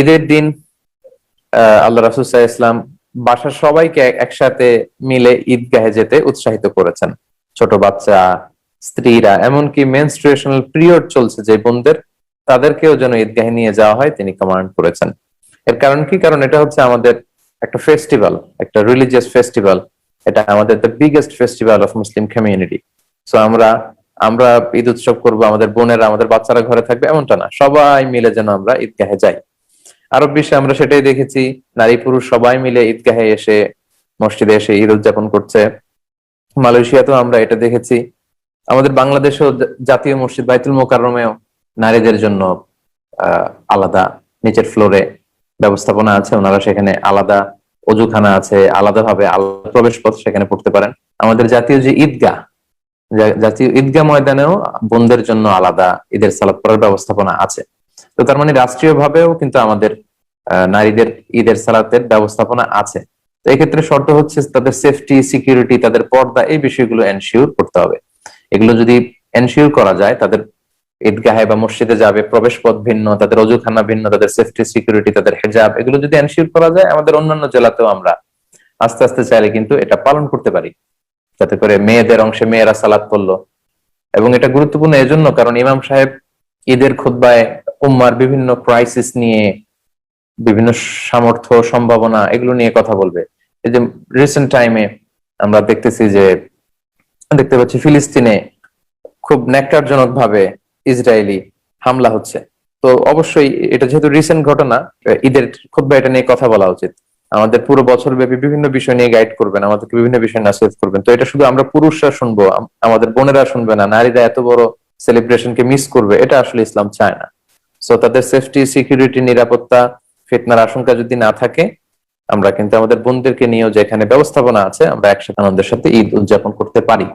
ঈদের দিন আল্লাহ রাসুসাহ ইসলাম বাসার সবাইকে একসাথে মিলে ঈদগাহে যেতে উৎসাহিত করেছেন। ছোট বাচ্চা, স্ত্রীরা, এমনকি মেনস্ট্রুয়েশনাল পিরিয়ড চলছে যে বোনদের, তাদেরকেও যেন ঈদগাহে নিয়ে যাওয়া হয়, তিনি কমান্ড করেছেন। এর কারণ কি? কারণ এটা হচ্ছে আমাদের একটা ফেস্টিভ্যাল একটা রিলিজিয়াস ফেস্টিভ্যাল এটা আমাদের the biggest festival of Muslim community so আমরা আমরা ঈদ উৎসব করব, আমাদের বোনেরা, আমাদের বাচ্চারা ঘরে থাকবে, এমনটা না। সবাই মিলে যেন আমরা ঈদগাহে যাই। আরব বিশ্বে আমরা সেটাই দেখেছি, নারী পুরুষ সবাই মিলে ঈদগাহে এসে মসজিদে এসে ঈদ উদযাপন করছে। মালয়েশিয়াতেও আমরা এটা দেখেছি। আমাদের বাংলাদেশেও জাতীয় মসজিদ বাইতুল মোকাররমেও নারীদের জন্য আলাদা নিচের ফ্লোরে ব্যবস্থাপনা আছে। ওনারা সেখানে আলাদা অজুখানা আছে, আলাদাভাবে আলাদা প্রবেশ পথ সেখানে পড়তে পারেন। আমাদের জাতীয় যে ঈদগাহ জাতীয় ঈদগাহ ময়দানেও বোনদের জন্য আলাদা ঈদের সালাদ পড়ার ব্যবস্থাপনা আছে। তো তার মানে রাষ্ট্রীয় ভাবেও কিন্তু আমাদের নারীদের ঈদের সালাতের ব্যবস্থাপনা আছে। তো এক্ষেত্রে শর্ত হচ্ছে তাদের সেফটি সিকিউরিটি তাদের পর্দা এই বিষয়গুলো এনশিওর করতে হবে। এগুলো যদি এনশিওর করা যায়, তাদের ঈদগাহে বা মসজিদে যাবে প্রবেশ পথ ভিন্ন, তাদের অজুখানা ভিন্ন, তাদের সেফটি সিকিউরিটি তাদের হেজাব, এগুলো যদি এনশিওর করা যায়, আমাদের অন্যান্য জেলাতেও আমরা আস্তে আস্তে চাইলে কিন্তু এটা পালন করতে পারি। যাতে করে মেয়েদের অংশে মেয়েরা সালাত পড়ল। এবং এটা গুরুত্বপূর্ণ এজন্য কারণ ইমাম সাহেব ঈদের খুদ্বায় উম্মার বিভিন্ন ক্রাইসিস নিয়ে বিভিন্ন সামর্থ্য, সম্ভাবনা এগুলো নিয়ে কথা বলবে। এই যে রিসেন্ট টাইমে আমরা দেখতেছি যে, দেখতে পাচ্ছি ফিলিস্তিনে খুব ন্যাক্কারজনক ভাবে ইসরায়েলি হামলা হচ্ছে। তো অবশ্যই এটা যেহেতু রিসেন্ট ঘটনা ঈদের খুব এটা নিয়ে কথা বলা উচিত। আমাদের পুরো বছর ব্যাপী বিভিন্ন বিষয় নিয়ে গাইড করবেন, আমাদেরকে বিভিন্ন বিষয় নাসিহত করবেন। তো এটা শুধু আমরা পুরুষরা শুনব আমাদের বোনেরা শুনবে না, নারীরা এত বড় সেলিব্রেশনকে মিস করবে, এটা আসলে ইসলাম চায় না। সো তাদের সেফটি সিকিউরিটি নিরাপত্তা ফিতনার আশঙ্কা যদি না থাকে, আমরা কিন্তু আমাদের বোনদেরকে নিয়েও যেখানে ব্যবস্থাপনা আছে, আমরা একসাথে আনন্দের সাথে ঈদ উদযাপন করতে পারি।